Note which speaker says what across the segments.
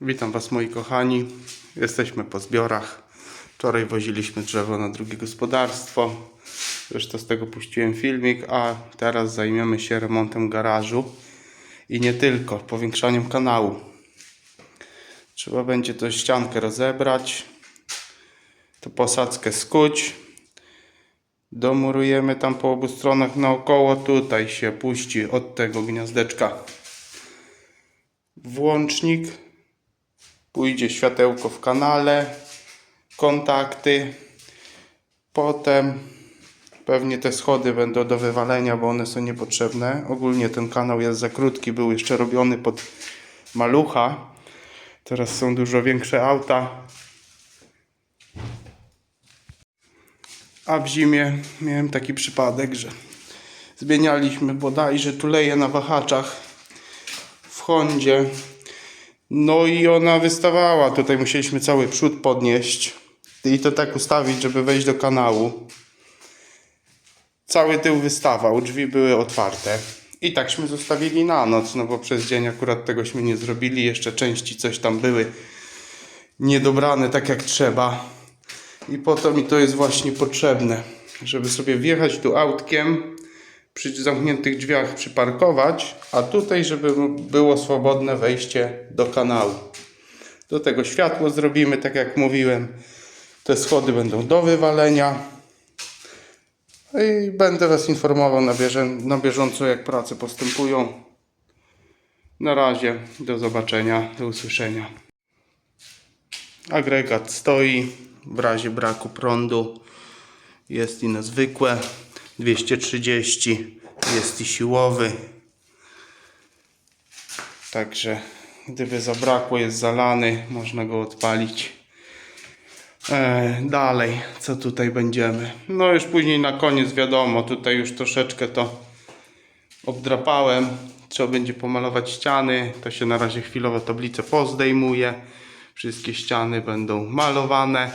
Speaker 1: Witam Was moi kochani. Jesteśmy po zbiorach. Wczoraj woziliśmy drzewo na drugie gospodarstwo. To z tego puściłem filmik, a teraz zajmiemy się remontem garażu i nie tylko, powiększaniem kanału. Trzeba będzie to ściankę rozebrać, to posadzkę skuć. Domurujemy tam po obu stronach naokoło. Tutaj się puści od tego gniazdeczka włącznik pójdzie światełko w kanale, kontakty, potem pewnie te schody będą do wywalenia, bo one są niepotrzebne. Ogólnie ten kanał jest za krótki, był jeszcze robiony pod malucha. Teraz są dużo większe auta. A w zimie miałem taki przypadek, że zmienialiśmy bodajże tuleje na wahaczach w Hondzie. No i ona wystawała. Tutaj musieliśmy cały przód podnieść i to tak ustawić, żeby wejść do kanału. Cały tył wystawał, drzwi były otwarte. I takśmy zostawili na noc, no bo przez dzień akurat tegośmy nie zrobili. Jeszcze części coś tam były niedobrane tak jak trzeba. I po to mi to jest właśnie potrzebne, żeby sobie wjechać tu autkiem, przy zamkniętych drzwiach przyparkować, a tutaj, żeby było swobodne wejście do kanału. Do tego światło zrobimy, tak jak mówiłem. Te schody będą do wywalenia. I będę Was informował na, bieżę, na bieżąco, jak prace postępują. Na razie, do zobaczenia, do usłyszenia. Agregat stoi w razie braku prądu. Jest i na zwykłe 230, jest i siłowy. Także gdyby zabrakło, jest zalany, można go odpalić. E, dalej, co tutaj będziemy? No już później na koniec wiadomo, tutaj już troszeczkę to obdrapałem. Trzeba będzie pomalować ściany. To się na razie chwilowo tablicę pozdejmuje. Wszystkie ściany będą malowane.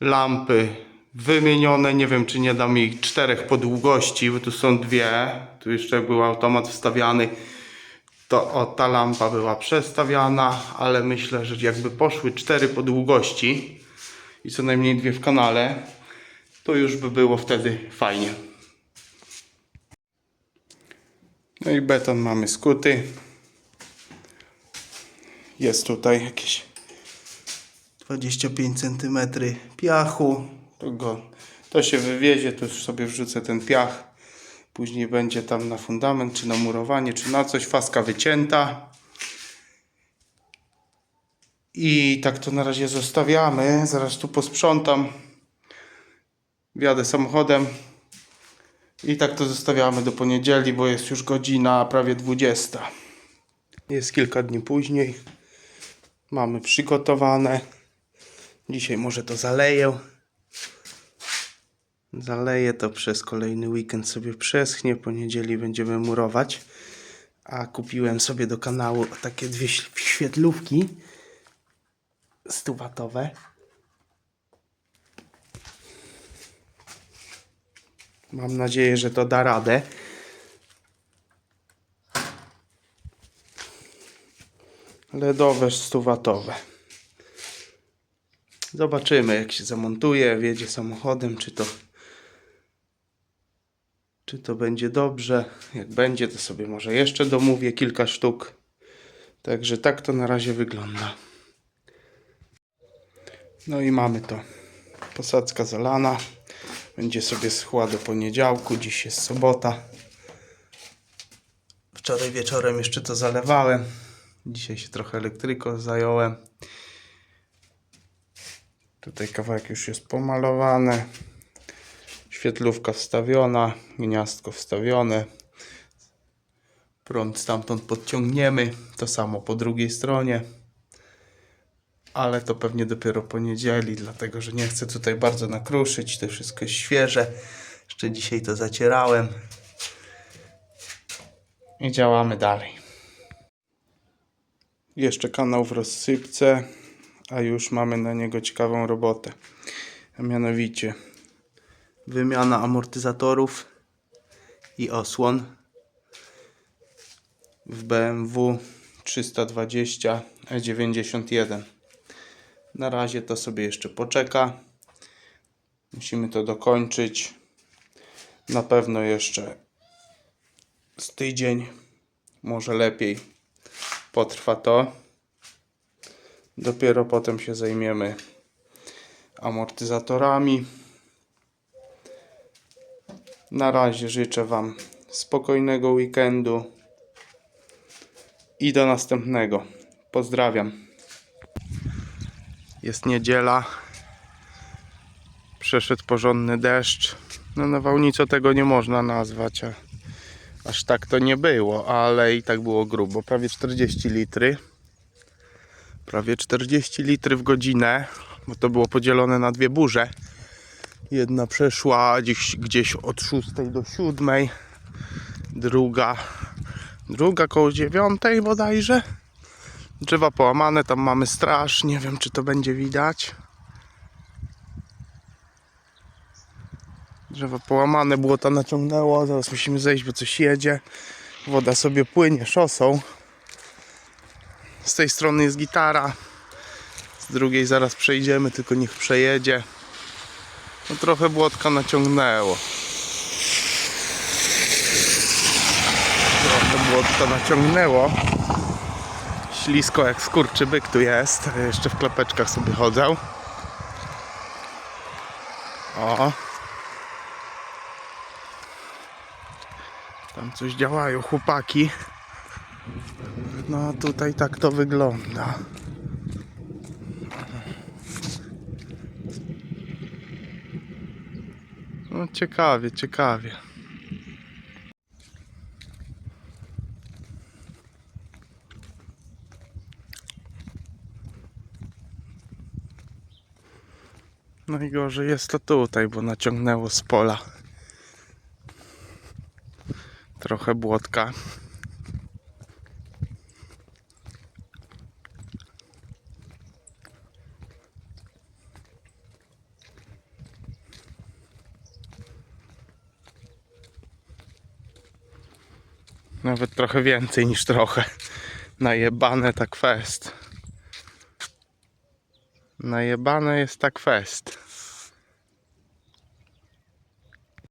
Speaker 1: Lampy wymienione. Nie wiem, czy nie dam ich czterech po długości, bo tu są dwie. Tu jeszcze był automat wstawiany. To o, ta lampa była przestawiana, ale myślę, że jakby poszły cztery po długości i co najmniej dwie w kanale, to już by było wtedy fajnie. No i beton mamy skuty. Jest tutaj jakieś 25 cm piachu. To, go, to się wywiezie, tu już sobie wrzucę ten piach. Później będzie tam na fundament, czy na murowanie, czy na coś. Faska wycięta. I tak to na razie zostawiamy. Zaraz tu posprzątam. Wjadę samochodem. I tak to zostawiamy do poniedzieli, bo jest już godzina prawie 20. Jest kilka dni później. Mamy przygotowane. Dzisiaj może to zaleję. Zaleję to przez kolejny weekend sobie przeschnie. Poniedzieli będziemy murować. A kupiłem sobie do kanału takie dwie świetlówki stuwatowe. Mam nadzieję, że to da radę. LEDowe stuwatowe. Zobaczymy jak się zamontuje, wjedzie samochodem, czy to czy to będzie dobrze. Jak będzie, to sobie może jeszcze domówię kilka sztuk. Także tak to na razie wygląda. No i mamy to. Posadzka zalana. Będzie sobie schła do poniedziałku. Dziś jest sobota. Wczoraj wieczorem jeszcze to zalewałem. Dzisiaj się trochę elektryką zająłem. Tutaj kawałek już jest pomalowany. Świetlówka wstawiona, gniazdko wstawione. Prąd stamtąd podciągniemy. To samo po drugiej stronie. Ale to pewnie dopiero poniedzieli, dlatego że nie chcę tutaj bardzo nakruszyć. To wszystko jest świeże. Jeszcze dzisiaj to zacierałem. I działamy dalej. Jeszcze kanał w rozsypce, a już mamy na niego ciekawą robotę. A mianowicie wymiana amortyzatorów i osłon w BMW 320 E91. Na razie to sobie jeszcze poczeka. Musimy to dokończyć. Na pewno jeszcze z tydzień, może lepiej potrwa to. Dopiero potem się zajmiemy amortyzatorami. Na razie życzę Wam spokojnego weekendu i do następnego. Pozdrawiam. Jest niedziela. Przeszedł porządny deszcz. No nawałnicą tego nie można nazwać, aż tak to nie było, ale i tak było grubo. Prawie 40 litry. Prawie 40 litry w godzinę, bo to było podzielone na dwie burze. Jedna przeszła gdzieś, gdzieś od 6 do 7, druga, druga koło 9 bodajże. Drzewa połamane, tam mamy straż, nie wiem czy to będzie widać. Drzewa połamane, błota naciągnęło, zaraz musimy zejść, bo coś jedzie. Woda sobie płynie szosą. Z tej strony jest gitara, z drugiej zaraz przejdziemy, tylko niech przejedzie. No trochę błotka naciągnęło. Trochę błotka naciągnęło. Ślisko jak skurczybyk tu jest. Jeszcze w klapeczkach sobie chodzę. O. Tam coś działają chłopaki. No tutaj tak to wygląda. No ciekawie, ciekawie. Najgorzej jest to tutaj, bo naciągnęło z pola. Trochę błotka. Nawet trochę więcej niż trochę. Najebane tak fest. Najebane jest tak fest.